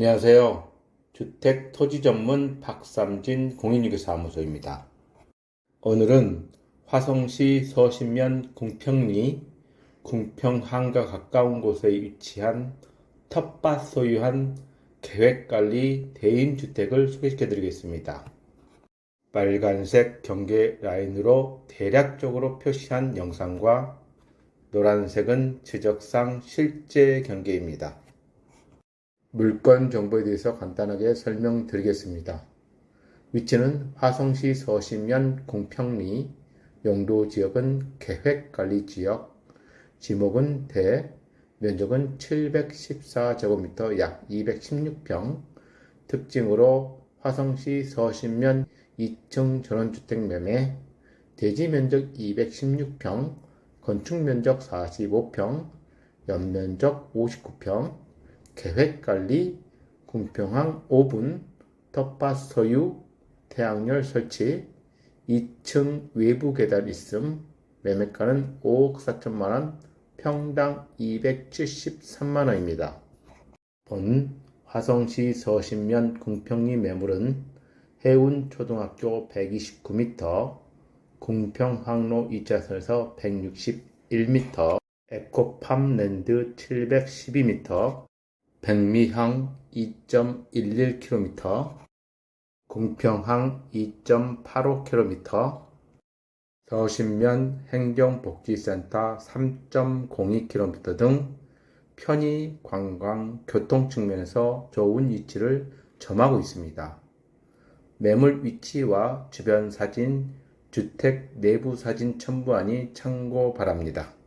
안녕하세요. 주택 토지 전문 박삼진 공인유기사무소입니다. 오늘은 화성시 서신면 궁평리 궁평항과 가까운 곳에 위치한 텃밭 소유한 계획관리 대인주택을 소개시켜 드리겠습니다. 빨간색 경계 라인으로 대략적으로 표시한 영상과 노란색은 지적상 실제 경계입니다. 물건 정보에 대해서 간단하게 설명드리겠습니다. 위치는 화성시 서신면 공평리, 용도 지역은 계획관리지역, 지목은 대, 면적은 714제곱미터 약 216평, 특징으로 화성시 서신면 2층 전원주택 매매, 대지 면적 216평, 건축 면적 45평, 연면적 59평, 계획관리, 궁평항 5분, 텃밭 소유, 태양열 설치, 2층 외부 계단 있음, 매매가는 5억 4천만 원, 평당 273만 원입니다. 본 화성시 서신면 궁평리 매물은 해운 초등학교 129m, 궁평항로 2차선에서 161m, 에코팜랜드 712m, 백미항 2.11km, 궁평항 2.85km, 서신면 행정복지센터 3.02km 등 편의 관광 교통 측면에서 좋은 위치를 점하고 있습니다. 매물 위치와 주변 사진, 주택 내부 사진 첨부하니 참고 바랍니다.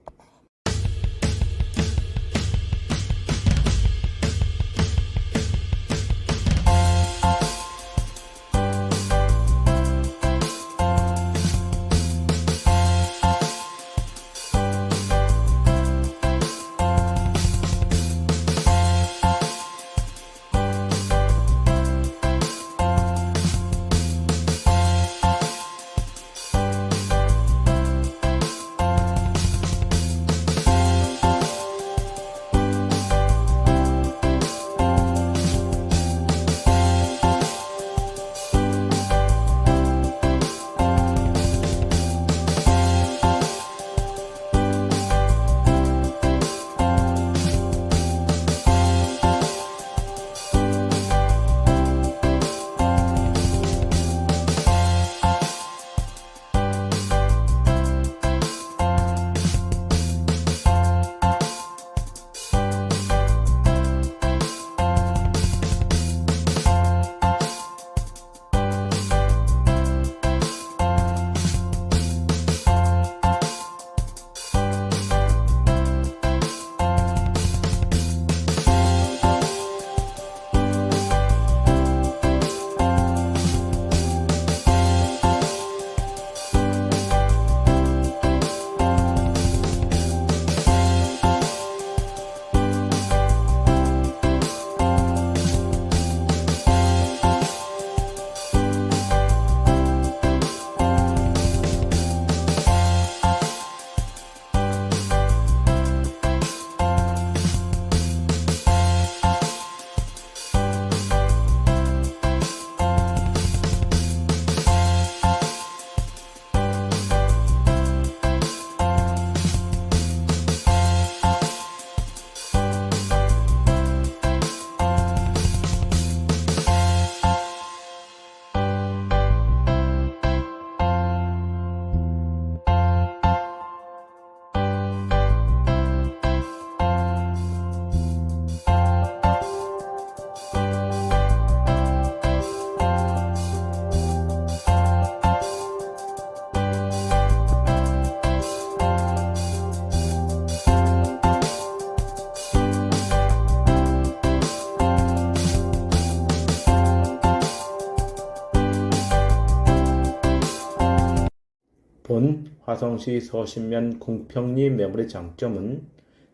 본 화성시 서신면 궁평리 매물의 장점은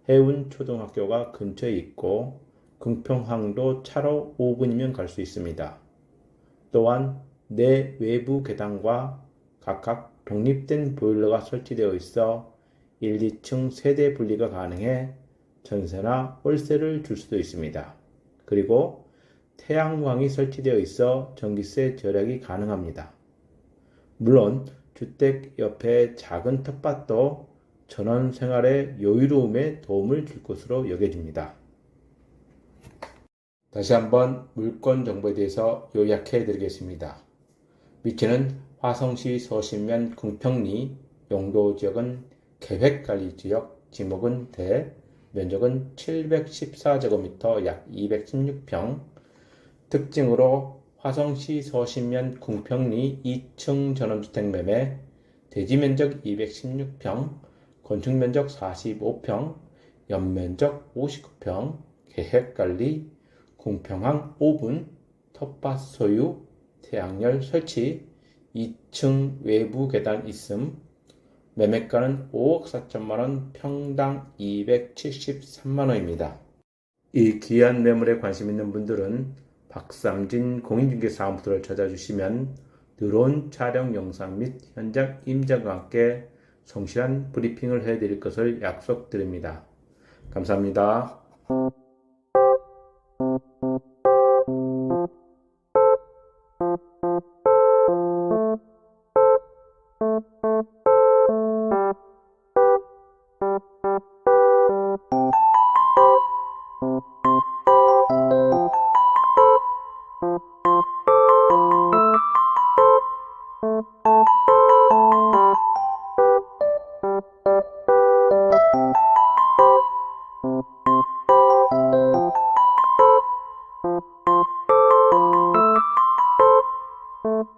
해운 초등학교가 근처에 있고 궁평항도 차로 5분이면 갈 수 있습니다. 또한 내 외부 계단과 각각 독립된 보일러가 설치되어 있어 1, 2층 세대 분리가 가능해 전세나 월세를 줄 수도 있습니다. 그리고 태양광이 설치되어 있어 전기세 절약이 가능합니다. 물론 주택 옆에 작은 텃밭도 전원 생활의 여유로움에 도움을 줄 것으로 여겨집니다. 다시 한번 물권 정보에 대해서 요약해 드리겠습니다. 위치는 화성시 서신면 궁평리 용도 지역은 계획관리지역 지목은 대 면적은 714제곱미터 약 216평 특징으로 화성시 서신면 궁평리 2층 전원주택 매매 대지 면적 216평 건축 면적 45평 연면적 59평 계획 관리 궁평항 5분 텃밭 소유 태양열 설치 2층 외부 계단 있음 매매가는 5억 4천만 원, 평당 273만 원입니다. 이 귀한 매물에 관심 있는 분들은 박삼진 공인중개사무소를 찾아주시면 드론 촬영 영상 및 현장 임장과 함께 성실한 브리핑을 해드릴 것을 약속드립니다. 감사합니다. You.